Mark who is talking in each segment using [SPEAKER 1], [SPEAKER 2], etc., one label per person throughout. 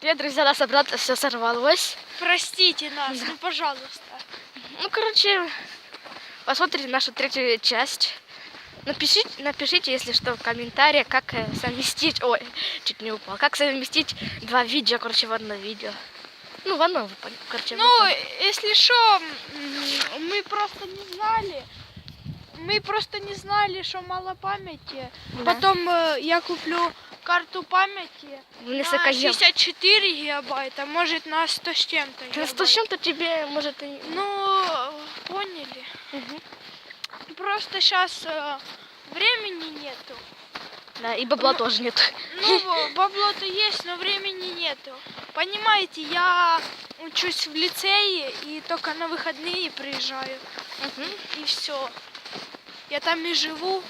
[SPEAKER 1] Привет, друзья, нас обратно все сорвалось.
[SPEAKER 2] Простите нас, ну пожалуйста.
[SPEAKER 1] Ну, короче, посмотрите нашу третью часть. Напишите, напишите, если что, в комментариях, как э, совместить... Ой, чуть не упал. Как совместить два видео, короче, в одно видео. Ну, в одно, короче.
[SPEAKER 2] Ну, если что, мы просто не знали. Мы просто не знали, что мало памяти.
[SPEAKER 1] Да.
[SPEAKER 2] Потом э, я куплю карту памяти
[SPEAKER 1] Ну,
[SPEAKER 2] на
[SPEAKER 1] несколько ел.
[SPEAKER 2] 64 гигабайта, может на 100 с чем-то.
[SPEAKER 1] На
[SPEAKER 2] гигабайт.
[SPEAKER 1] 100 с чем-то тебе, может, и...
[SPEAKER 2] Ну, э, поняли.
[SPEAKER 1] Мгм.
[SPEAKER 2] Просто сейчас времени нету.
[SPEAKER 1] Да, и бабла тоже нет.
[SPEAKER 2] Ну, бабло-то есть, но времени нету. Понимаете, я учусь в лицее и только на выходные приезжаю.
[SPEAKER 1] Мгм.
[SPEAKER 2] И все. Я там и живу.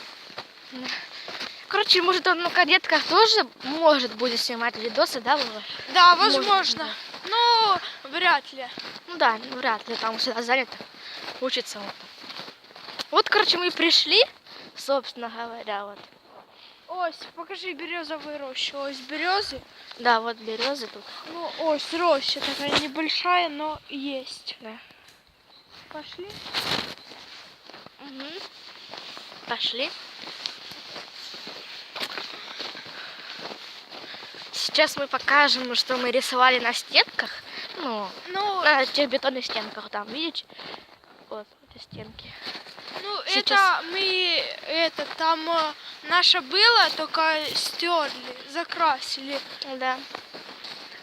[SPEAKER 1] Короче, может, он на кадетках тоже может будет снимать видосы, да, Вова?
[SPEAKER 2] Да,
[SPEAKER 1] Может,
[SPEAKER 2] возможно. Но вряд ли.
[SPEAKER 1] Ну да, ну, вряд ли, там всегда занято. Учится он. Вот, короче, мы и пришли, собственно говоря, вот.
[SPEAKER 2] Ось, покажи березовую рощу. Ось березы.
[SPEAKER 1] Да, вот березы тут.
[SPEAKER 2] Ну, ось роща такая небольшая, но есть.
[SPEAKER 1] Да.
[SPEAKER 2] Пошли.
[SPEAKER 1] Мгм. Пошли. Сейчас мы покажем, что мы рисовали на стенках. Ну,
[SPEAKER 2] Ну,
[SPEAKER 1] на тех бетонных стенках там, видите? Вот, эти стенки.
[SPEAKER 2] ну
[SPEAKER 1] сейчас-
[SPEAKER 2] это мы, это там э, наше было, только стерли, закрасили.
[SPEAKER 1] Да.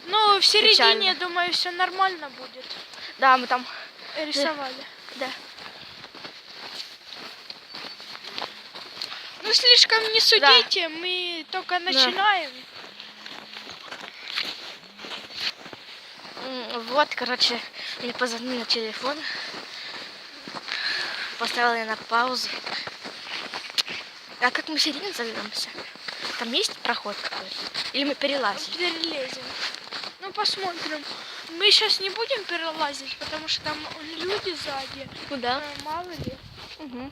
[SPEAKER 2] Ну, в середине,
[SPEAKER 1] Печально.
[SPEAKER 2] я думаю, все нормально будет.
[SPEAKER 1] Да, мы там,
[SPEAKER 2] Рисовали.
[SPEAKER 1] да.
[SPEAKER 2] Ну, слишком не судите, мы только начинаем.
[SPEAKER 1] М, Вот, короче, мне позвонили на телефон. Поставила на паузу. А как мы в середине зальемся? Там есть проход какой-то? Или мы перелазим?
[SPEAKER 2] Перелезем. Ну, посмотрим. Мы сейчас не будем перелазить, потому что там люди сзади.
[SPEAKER 1] Куда?
[SPEAKER 2] Э, Мало ли.
[SPEAKER 1] Угу.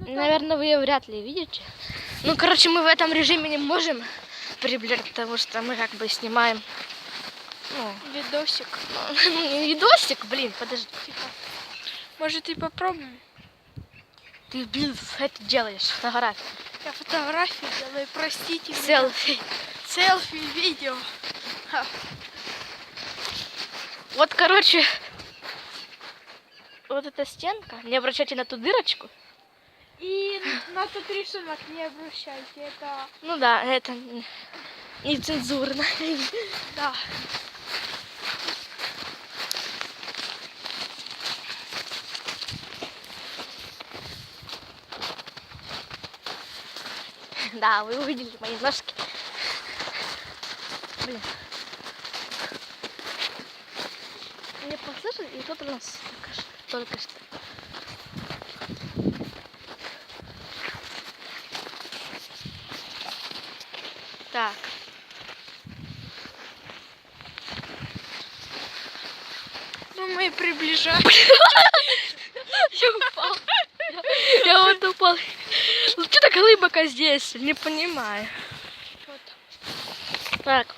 [SPEAKER 2] Ну, там-
[SPEAKER 1] Наверное, вы ее вряд ли видите. Ну, короче, мы в этом режиме не можем приближать, потому что мы как бы снимаем ну,
[SPEAKER 2] Видосик.
[SPEAKER 1] не видосик, блин, подожди.
[SPEAKER 2] Может, и попробуем?
[SPEAKER 1] Ты, блин, это делаешь, фотографию.
[SPEAKER 2] Я фотографии делаю, простите. меня.
[SPEAKER 1] Селфи.
[SPEAKER 2] Селфи, видео. Ха.
[SPEAKER 1] Вот, короче, вот эта стенка. Не обращайте на ту дырочку.
[SPEAKER 2] И на тот рисунок не обращайте. Это,
[SPEAKER 1] Ну да, это нецензурно.
[SPEAKER 2] да.
[SPEAKER 1] Да, вы увидели мои ножки. Блин. Мне послышали, и тут у нас только что. Только что. Так.
[SPEAKER 2] Ну, мы приближаем.
[SPEAKER 1] Я упал. Я вот упал. Ну что так глубоко здесь? Не понимаю.
[SPEAKER 2] Вот.
[SPEAKER 1] Так,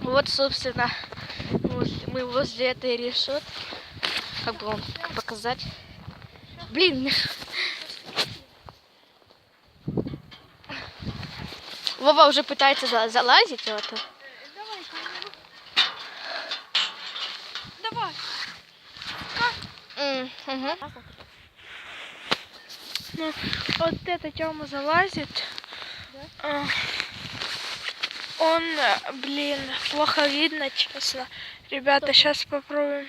[SPEAKER 1] вот, собственно, мы возле этой решетки. Как бы вам показать? Блин. Вова уже пытается за- залазить. Вот.
[SPEAKER 2] Давай, Давай.
[SPEAKER 1] Мгм.
[SPEAKER 2] Ну, вот это Тёма залазит. А, Он, блин, плохо видно, честно. Ребята, сейчас попробуем.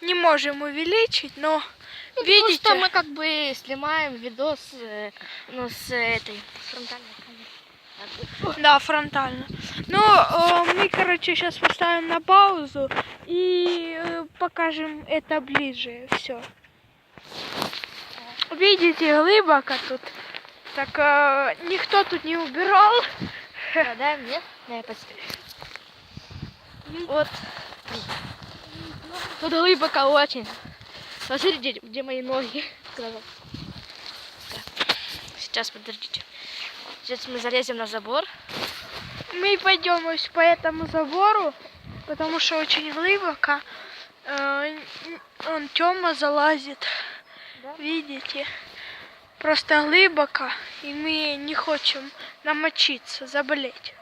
[SPEAKER 2] Не можем увеличить, но
[SPEAKER 1] Ну,
[SPEAKER 2] видите,
[SPEAKER 1] Потому что мы как бы снимаем видос э, ну, с этой фронтальной камеры.
[SPEAKER 2] да, фронтально. Ну, э, мы, короче, сейчас поставим на паузу и э, покажем это ближе. Все. Видите, глубоко тут. Так э, никто тут не убирал.
[SPEAKER 1] Да, нет? Да, я почти. Вот. Тут глубоко очень. Посмотрите, где мои ноги. Сейчас, подождите. Сейчас мы залезем на забор.
[SPEAKER 2] мы пойдем по этому забору, потому что очень глубоко. Э, Он Тёма залазит. Видите? Просто глубоко, и мы не хотим намочиться, заболеть.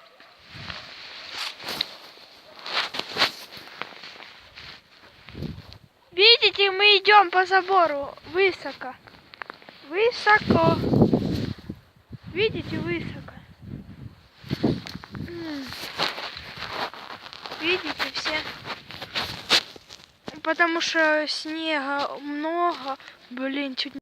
[SPEAKER 2] Видите, мы идем по забору высоко. Высоко. Видите, высоко. Видите? Потому что снега много. Блин, чуть